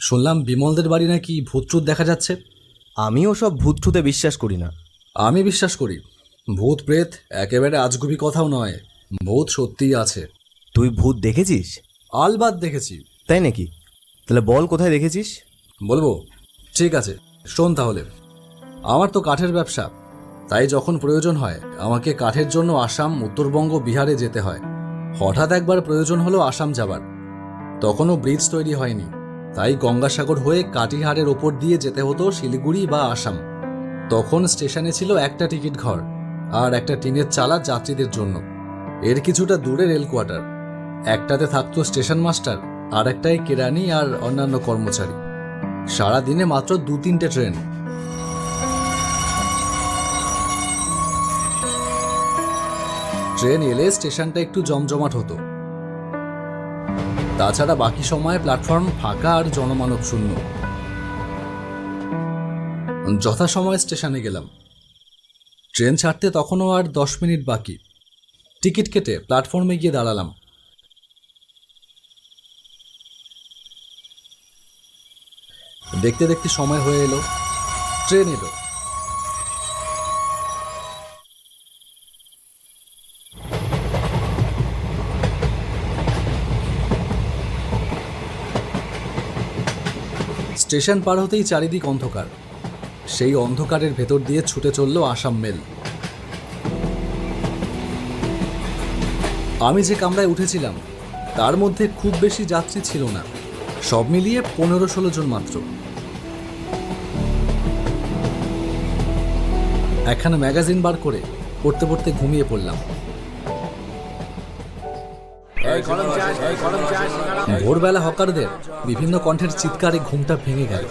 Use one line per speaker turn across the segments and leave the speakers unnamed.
শুনলাম বিমলদের বাড়ি নাকি ভূতটুত দেখা যাচ্ছে।
আমি ওসব ভূত ঠুতে বিশ্বাস করি না।
আমি বিশ্বাস করি। ভূত প্রেত একেবারে আজগুবি কথাও নয় ভূত সত্যিই আছে।
তুই ভূত দেখেছিস?
আলবাদ দেখেছি।
তাই নাকি? তাহলে বল কোথায় দেখেছিস?
বলব? ঠিক আছে শোন তাহলে। আমার তো কাঠের ব্যবসা। তাই যখন প্রয়োজন হয় আমাকে কাঠের জন্য আসাম উত্তরবঙ্গ বিহারে যেতে হয়। হঠাৎ একবার প্রয়োজন হলো আসাম যাবার। তখনও ব্রিজ তৈরি হয়নি। তাই গঙ্গাসাগর হয়ে কাটিহারের ওপর দিয়ে যেতে হতো শিলিগুড়ি বা আসাম। তখন স্টেশনে ছিল একটা টিকিট ঘর আর একটা টিনের চালা যাত্রীদের জন্য। এর কিছুটা দূরে রেল কোয়ার্টার একটাতে থাকতো স্টেশন মাস্টার, আর একটাই কেরানি আর অন্যান্য কর্মচারী। সারা দিনে মাত্র দু তিনটে ট্রেন। ট্রেন এলে স্টেশনটা একটু জমজমাট হতো। তাছাড়া বাকি সময় প্ল্যাটফর্ম ফাঁকা আর জনমানব শূন্য। যথাসময়ে স্টেশনে গেলাম। ট্রেন ছাড়তে তখনও আর দশ মিনিট বাকি। টিকিট কেটে প্ল্যাটফর্মে গিয়ে দাঁড়ালাম। দেখতে দেখতে সময় হয়ে এলো। ট্রেন এলো। স্টেশন পার হতেই চারিদিক অন্ধকার। সেই অন্ধকারের ভেতর দিয়ে ছুটে চলল আসাম মেল। আমি যে কামরায় উঠেছিলাম, তার মধ্যে খুব বেশি যাত্রী ছিল না। সব মিলিয়ে পনেরো ষোলো জন মাত্র। একখানা ম্যাগাজিন বার করে পড়তে পড়তে ঘুমিয়ে পড়লাম। ভোরবেলা হকারদের বিভিন্ন কণ্ঠের চিৎকারে ঘুমটা ভেঙে গেল।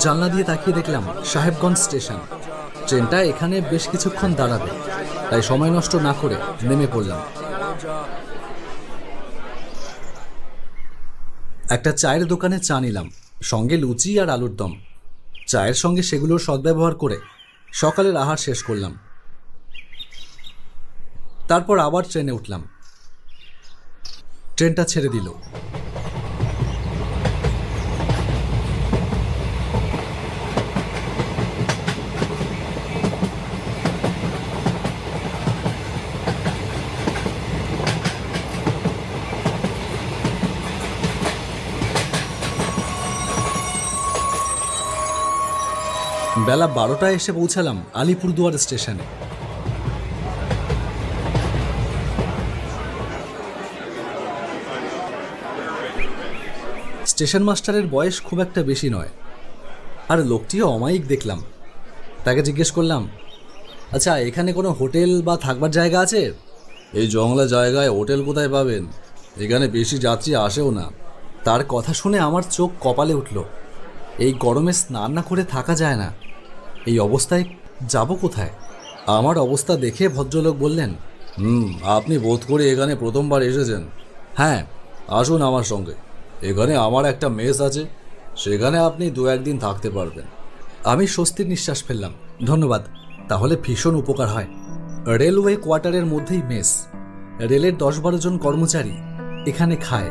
জানলা দিয়ে তাকিয়ে দেখলাম সাহেবগঞ্জ স্টেশন। ট্রেনটা এখানে বেশ কিছুক্ষণ দাঁড়াবে। তাই সময় নষ্ট না করে নেমে পড়লাম। একটা চায়ের দোকানে চা নিলাম, সঙ্গে লুচি আর আলুর দম। চায়ের সঙ্গে সেগুলোর সদ্ব্যবহার করে সকালের আহার শেষ করলাম। তারপর আবার ট্রেনে উঠলাম। ট্রেনটা ছেড়ে দিল। বেলা বারোটায় এসে পৌঁছালাম আলিপুরদুয়ার স্টেশনে। স্টেশন মাস্টারের বয়স খুব একটা বেশি নয়। আর লোকটিও অমায়িক দেখলাম। তাকে জিজ্ঞেস করলাম আচ্ছা এখানে কোনো হোটেল বা থাকবার জায়গা আছে? এই জংলা জায়গায় হোটেল কোথায় পাবেন? এখানে বেশি যাত্রী আসেও না। তার কথা শুনে আমার চোখ কপালে উঠল। এই গরমে স্নান না করে থাকা যায় না। এই অবস্থায় যাব কোথায়? আমার অবস্থা দেখে ভদ্রলোক বললেন, হুম, আপনি বোধ করে এখানে প্রথমবার এসেছেন। হ্যাঁ আসুন আমার সঙ্গে। এখানে আমার একটা মেস আছে, সেখানে আপনি দু একদিন থাকতে পারবেন। আমি স্বস্তির নিঃশ্বাস ফেললাম। ধন্যবাদ। তাহলে ভীষণ উপকার হয়। রেলওয়ে কোয়ার্টারের মধ্যেই মেস। রেলের দশ বারো জন কর্মচারী এখানে খায়।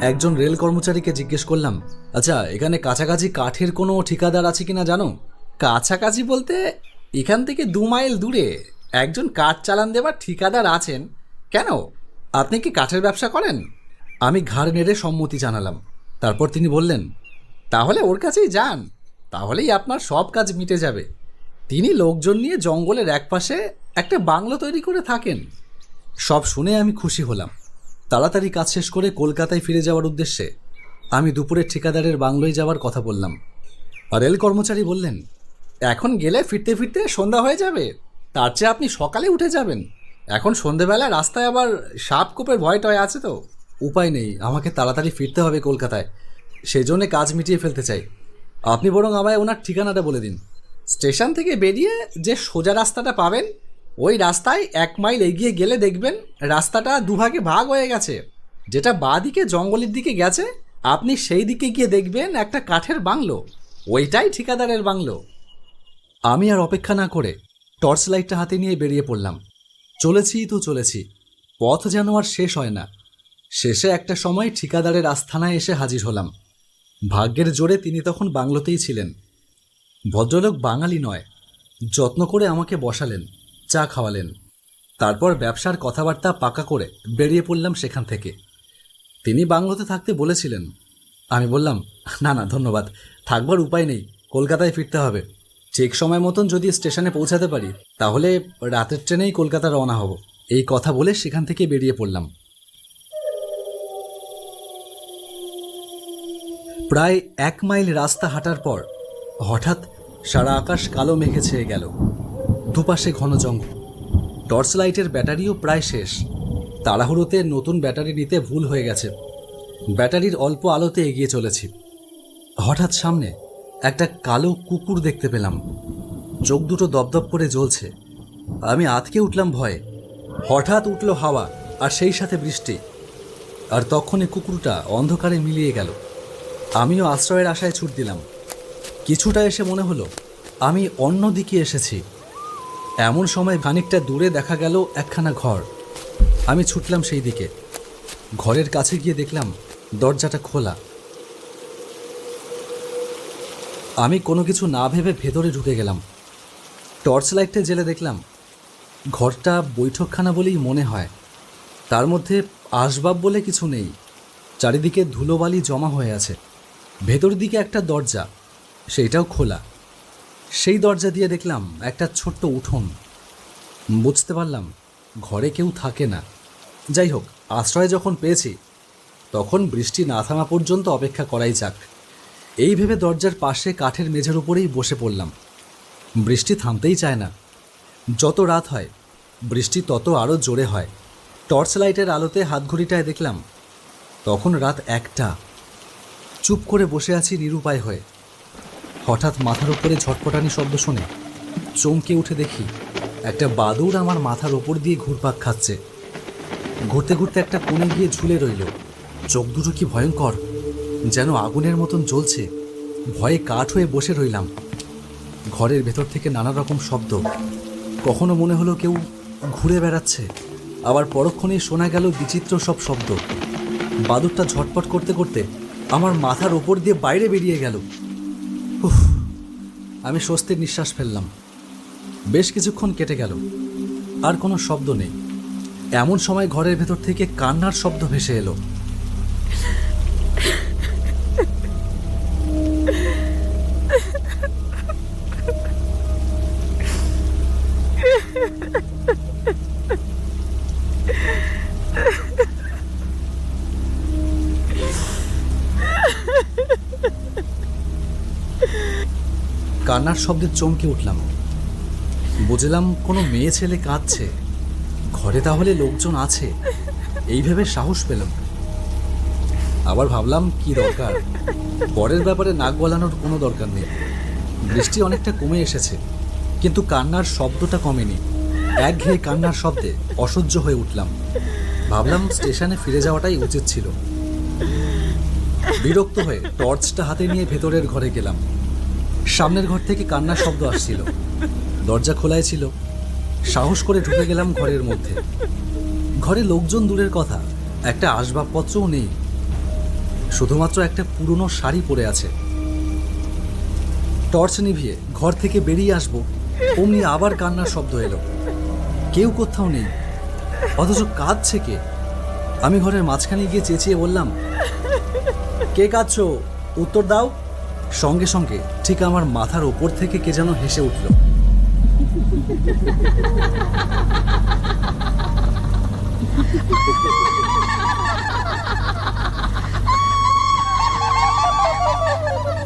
একজন রেল কর্মচারীকে জিজ্ঞেস করলাম আচ্ছা এখানে কাছাকাছি কাঠের কোনো ঠিকাদার আছে কিনা জানো? কাছাকাছি বলতে এখান থেকে দু মাইল দূরে একজন কাঠ চালান দেবার ঠিকাদার আছেন। কেন? আপনি কি কাঠের ব্যবসা করেন? আমি ঘাড় নেড়ে সম্মতি জানালাম। তারপর তিনি বললেন, তাহলে ওর কাছেই যান, তাহলেই আপনার সব কাজ মিটে যাবে। তিনি লোকজন নিয়ে জঙ্গলের একপাশে একটা বাংলো তৈরি করে থাকেন। সব শুনে আমি খুশি হলাম। তাড়াতাড়ি কাজ শেষ করে কলকাতায় ফিরে যাওয়ার উদ্দেশ্যে আমি দুপুরে ঠিকাদারের বাংলোয় যাওয়ার কথা বললাম। রেল কর্মচারী বললেন, এখন গেলে ফিরতে ফিরতে সন্ধ্যা হয়ে যাবে। তার চেয়ে আপনি সকালে উঠে যাবেন। এখন সন্ধেবেলা রাস্তায় আবার সাপ কোপের ভয় টয় আছে তো? উপায় নেই, আমাকে তাড়াতাড়ি ফিরতে হবে কলকাতায়। সেই জন্যে কাজ মিটিয়ে ফেলতে চাই। আপনি বরং আমায় ওনার ঠিকানাটা বলে দিন। স্টেশন থেকে বেরিয়ে যে সোজা রাস্তাটা পাবেন, ওই রাস্তায় এক মাইল এগিয়ে গেলে দেখবেন রাস্তাটা দুভাগে ভাগ হয়ে গেছে। যেটা বাঁ দিকে জঙ্গলের দিকে গেছে, আপনি সেই দিকে গিয়ে দেখবেন একটা কাঠের বাংলো। ওইটাই ঠিকাদারের বাংলো। আমি আর অপেক্ষা না করে টর্চ লাইটটা হাতে নিয়ে বেরিয়ে পড়লাম। চলেছি তো চলেছি, পথ যেন আর শেষ হয় না। শেষে একটা সময় ঠিকাদারের আস্থানায় এসে হাজির হলাম। ভাগ্যের জোরে তিনি তখন বাংলোতেই ছিলেন। ভদ্রলোক বাঙালি নয়, যত্ন করে আমাকে বসালেন, চা খাওয়ালেন। তারপর ব্যবসার কথাবার্তা পাকা করে বেরিয়ে পড়লাম সেখান থেকে। তিনি বাংলোতে থাকতে বলেছিলেন। আমি বললাম, না না, ধন্যবাদ, থাকবার উপায় নেই, কলকাতায় ফিরতে হবে। ঠিক সময় মতন যদি স্টেশনে পৌঁছাতে পারি, তাহলে রাতের ট্রেনেই কলকাতা রওনা হব। এই কথা বলে সেখান থেকে বেরিয়ে পড়লাম। প্রায় এক মাইল রাস্তা হাঁটার পর হঠাৎ সারা আকাশ কালো মেঘে ছেয়ে গেল। দুপাশে ঘন জঙ্গল। টর্চ লাইটের ব্যাটারিও প্রায় শেষ। তাড়াহুড়োতে নতুন ব্যাটারি নিতে ভুল হয়ে গেছে। ব্যাটারির অল্প আলোতে এগিয়ে চলেছি। হঠাৎ সামনে একটা কালো কুকুর দেখতে পেলাম। চোখ দুটো দপদপ করে জ্বলছে। আমি আতকে উঠলাম ভয়ে। হঠাৎ উঠল হাওয়া আর সেই সাথে বৃষ্টি। আর তখনই কুকুরটা অন্ধকারে মিলিয়ে গেল। আমিও আশ্রয়ের আশায় ছুট দিলাম। কিছুটা এসে মনে হলো, আমি অন্য দিকে এসেছি। এমন সময় খানিকটা দূরে দেখা গেল একখানা ঘর। আমি ছুটলাম সেই দিকে। ঘরের কাছে গিয়ে দেখলাম দরজাটা খোলা। আমি কোনো কিছু না ভেবে ভেতরে ঢুকে গেলাম। টর্চ লাইটটা জেলে দেখলাম, ঘরটা বৈঠকখানা বলেই মনে হয়। তার মধ্যে আসবাব বলে কিছু নেই। চারিদিকে ধুলোবালি জমা হয়ে আছে। ভেতর দিকে একটা দরজা, সেইটাও খোলা। সেই দরজা দিয়ে দেখলাম একটা ছোট্ট উঠোন। বুঝতে পারলাম, ঘরে কেউ থাকে না। যাই হোক, আশ্রয় যখন পেয়েছি, তখন বৃষ্টি না থামা পর্যন্ত অপেক্ষা করাই যাক। এই ভেবে দরজার পাশে কাঠের মেঝের উপরেই বসে পড়লাম। বৃষ্টি থামতেই চায় না। যত রাত হয়, বৃষ্টি তত আরও জোরে হয়। টর্চ লাইটের আলোতে হাতঘড়িটায় দেখলাম, তখন রাত একটা। চুপ করে বসে আছি নিরুপায় হয়ে। হঠাৎ মাথার উপরে ঝটপটানি শব্দ শুনে চমকে উঠে দেখি একটা বাদুড় আমার মাথার ওপর দিয়ে ঘুরপাক খাচ্ছে। ঘুরতে ঘুরতে একটা কোণে গিয়ে ঝুলে রইল। চোখ দুটো কি ভয়ঙ্কর, যেন আগুনের মতন জ্বলছে। ভয়ে কাঠ হয়ে বসে রইলাম। ঘরের ভেতর থেকে নানা রকম শব্দ। কখনো মনে হলো কেউ ঘুরে বেড়াচ্ছে। আবার পরক্ষণেই শোনা গেল বিচিত্র সব শব্দ। বাদুরটা ঝটপট করতে করতে আমার মাথার ওপর দিয়ে বাইরে বেরিয়ে গেল। আমি স্বস্তির নিঃশ্বাস ফেললাম। বেশ কিছুক্ষণ কেটে গেল। আর কোনো শব্দ নেই। এমন সময় ঘরের ভেতর থেকে কান্নার শব্দ ভেসে এলো। কান্নার শব্দে চমকে উঠলাম। বুঝলাম কোনো মেয়ে ছেলে কাঁদছে। ঘরে তাহলে লোকজন আছে। এই ভেবে সাহস পেলাম। আবার ভাবলাম, কি দরকার? পরের ব্যাপারে নাক গলানোর কোনো দরকার নেই। বৃষ্টি অনেকটা কমে এসেছে, কিন্তু কান্নার শব্দটা কমেনি। একঘেয়ে কান্নার শব্দে অসহ্য হয়ে উঠলাম। ভাবলাম, স্টেশনে ফিরে যাওয়াটাই উচিত ছিল। বিরক্ত হয়ে টর্চটা হাতে নিয়ে ভেতরের ঘরে গেলাম। সামনের ঘর থেকে কান্নার শব্দ আসছিল। দরজা খোলাই ছিল। সাহস করে ঢুকে গেলাম ঘরের মধ্যে। ঘরে লোকজন দূরের কথা, একটা আসবাবপত্রও নেই। শুধুমাত্র একটা পুরনো শাড়ি পরে আছে। টর্চ নিভিয়ে ঘর থেকে বেরিয়ে আসব, অমনি আবার কান্নার শব্দ এলো। কেউ কোথাও নেই। অথচ কাঁদছে কে? আমি ঘরের মাঝখানে গিয়ে চেঁচিয়ে বললাম, কে কাঁদছো? উত্তর দাও। সঙ্গে সঙ্গে ঠিক আমার মাথার ওপর থেকে কে যেন হেসে উঠল।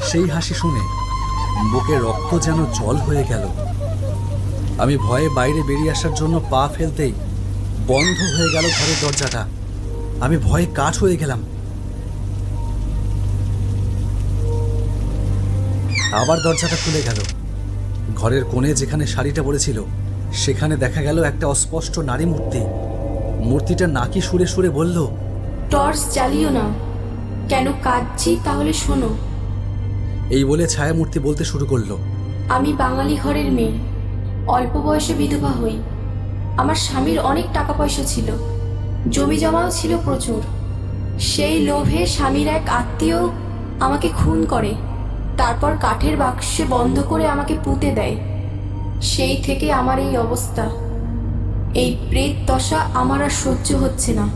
সেই হাসি শুনে বুকে রক্ত যেন জল হয়ে গেল। আমি ভয়ে বাইরে বেরিয়ে আসার জন্য পা ফেলতেই বন্ধ হয়ে গেল ঘরের দরজাটা। আমি ভয়ে কাঠ হয়ে গেলাম। আবার দরজাটা খুলে গেল। ঘরের কোণে যেখানে শাড়িটা পড়েছিল সেখানে দেখা গেল একটা অস্পষ্ট নারী মূর্তি। মূর্তিটা নাকি সুরে সুরে বলল
টর্চ জ্বালিও না। কেন কাঁদছি তাহলে শোনো।
এই বলে ছায়া মূর্তি বলতে শুরু করল
আমি বাঙালি ঘরের মেয়ে। অল্প বয়সে বিধবা হই। আমার স্বামীর অনেক টাকা পয়সা ছিল। জমি জমাও ছিল প্রচুর। সেই লোভে স্বামীর এক আত্মীয় আমাকে খুন করে। তারপর কাঠের বাক্সে বন্ধ করে আমাকে পুঁতে দেয়। সেই থেকে আমার এই অবস্থা। এই প্রেত দশা আমার আর সহ্য হচ্ছে না।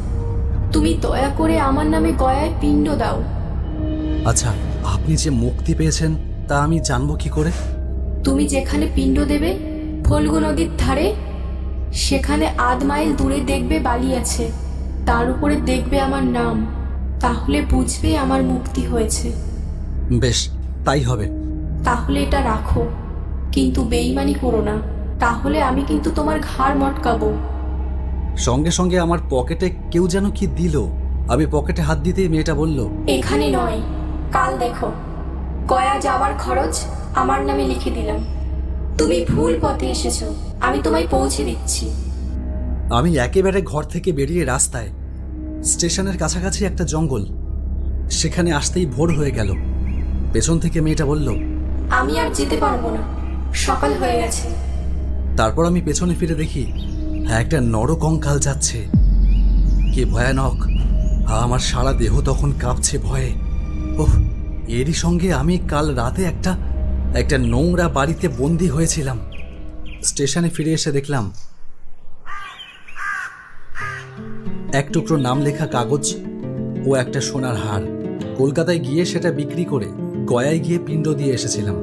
তুমি দয়া করে আমার নামে গয়ায় পিণ্ড দাও।
আচ্ছা আপনি যে মুক্তি পেয়েছেন তা আমি জানব কি করে?
তুমি যেখানে পিণ্ড দেবে ফলগু নদীর ধারে সেখানে আধ মাইল দূরে দেখবে বালি আছে। তার উপরে দেখবে আমার নাম। তাহলে বুঝবে আমার মুক্তি হয়েছে।
বেশ তাই হবে।
তাহলে এটা রাখো। কিন্তু বেইমানি করো না। তাহলে আমি কিন্তু তোমার ঘাড় মটকাবো।
সঙ্গে সঙ্গে আমার পকেটে কেউ যেন কি দিল। আমি পকেটে হাত দিতেই মেয়েটা বলল
এখানে নয়। কাল দেখো। গয়া যাওয়ার খরচ আমার নামে লিখে দিলাম। তুমি ভুল পথে এসেছ। আমি তোমায় পৌঁছে দিচ্ছি।
আমি একেবারে ঘর থেকে বেরিয়ে রাস্তায় স্টেশনের কাছাকাছি একটা জঙ্গল। সেখানে আসতেই ভোর হয়ে গেল। পেছন থেকে মেয়েটা বলল
আমি আর যেতে পারব না। সকাল হয়ে গেছে।
তারপর আমি পেছনে ফিরে দেখি হ্যাঁ একটা নরকঙ্কাল যাচ্ছে। কে ভয়ানক। আমার সারা দেহ তখন কাঁপছে ভয়ে। ওহ এরই সঙ্গে আমি কাল রাতে একটা একটা নোংরা বাড়িতে বন্দি হয়েছিলাম। স্টেশনে ফিরে এসে দেখলাম এক টুকরো নাম লেখা কাগজ ও একটা সোনার হার। কলকাতায় গিয়ে সেটা বিক্রি করে গয়ায় গিয়ে পিণ্ড দিয়ে এসেছিলাম।